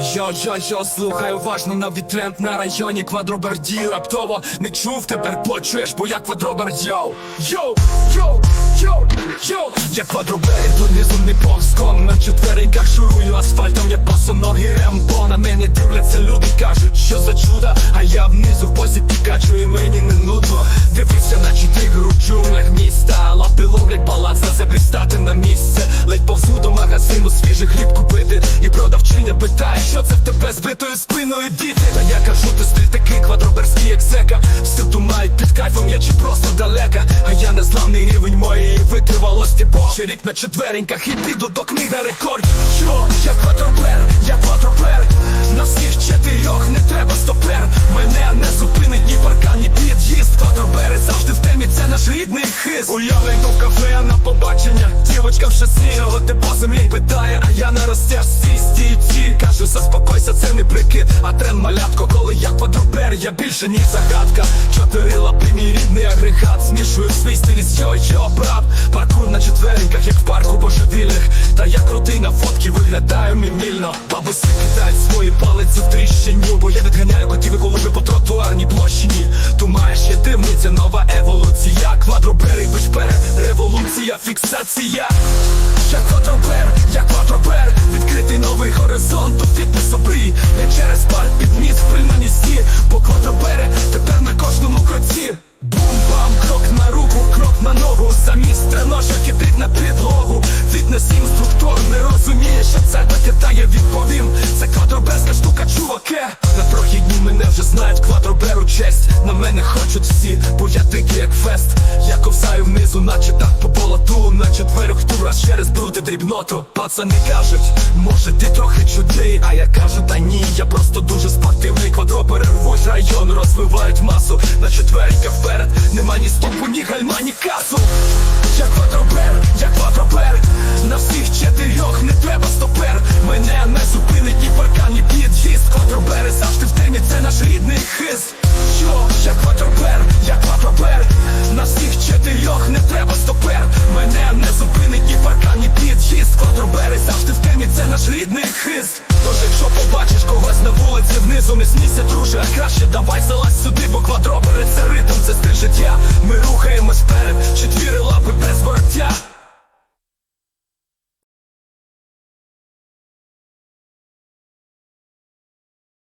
Йо-йо-йо, слухай уважно новий тренд на районі квадроберді Раптово не чув, тепер почуєш, бо я квадроберд Йоу, йоу, йоу, йоу, йоу. Я квадроберд, донизу не повзком. На четвереньках шурую асфальтом, як босоногі рембо. На мене дивляться люди, кажуть, що за чудо. А я внизу в позі пікачу і мені не нудно. Дивився на тигр у джунглях міста. Лапи ловлять баланс на землі стати на місце. Ледь повзу до магазину свіжий хліб купити І продавчиня питає, що це в тебе збитою спиною діти? Та я кажу, ти стиль такий квадроберський, як зека Всі думають під кайфом я чи просто далека? А я не зламний рівень моєї витривалості Бо ще рік на четвереньках і піду до книги рекордів Що? Я квадробер, я квадробер На всіх чотирьох не треба стопер Мене не зупинить ні паркан, ні під'їзд. Квадробери завжди в темі, це наш рідний хист. Йду в кафе на побачення. Дівочка в шосі, ти по землі питає А я на розтяжці Кажу, заспокойся, це не прикид. А тренд малятко, коли я квадробер Я більше ніж загадка. Чотири лапи, мій рідний агрегат. Змішую свій стиль з йо-йо, брат. Паркур на четвереньках, як в парку божевільних. Та я крутий на фотки, виглядаю мімільно. Бабуси кидають свої палиці в тріщиню Бо я відганяю котів і голуби по тротуарній площині. Думаєш, є дивниця, нова еволюція. Квадробери, вперед, революція, фіксація. Я квадробер, я квадробер чуваке На прохідні мене вже знають квадроберу честь. На мене хочуть всі, бо я дикий як фест. Я ковзаю внизу, наче так по болоту На четверох турах через бруди дрібноту. Пацани кажуть, може ти трохи чудний А я кажу, та ні, я просто дуже спортивний Квадробери рвуть район, розвивають масу. На четверенька вперед, нема ні стопу, ні гальма, ні касу. Я квадробер, я квадробер знизу не снися, друже, а краще давай залазь сюди, бо квадро це ритм, це стиль життя. Ми рухаємось вперед, четвір.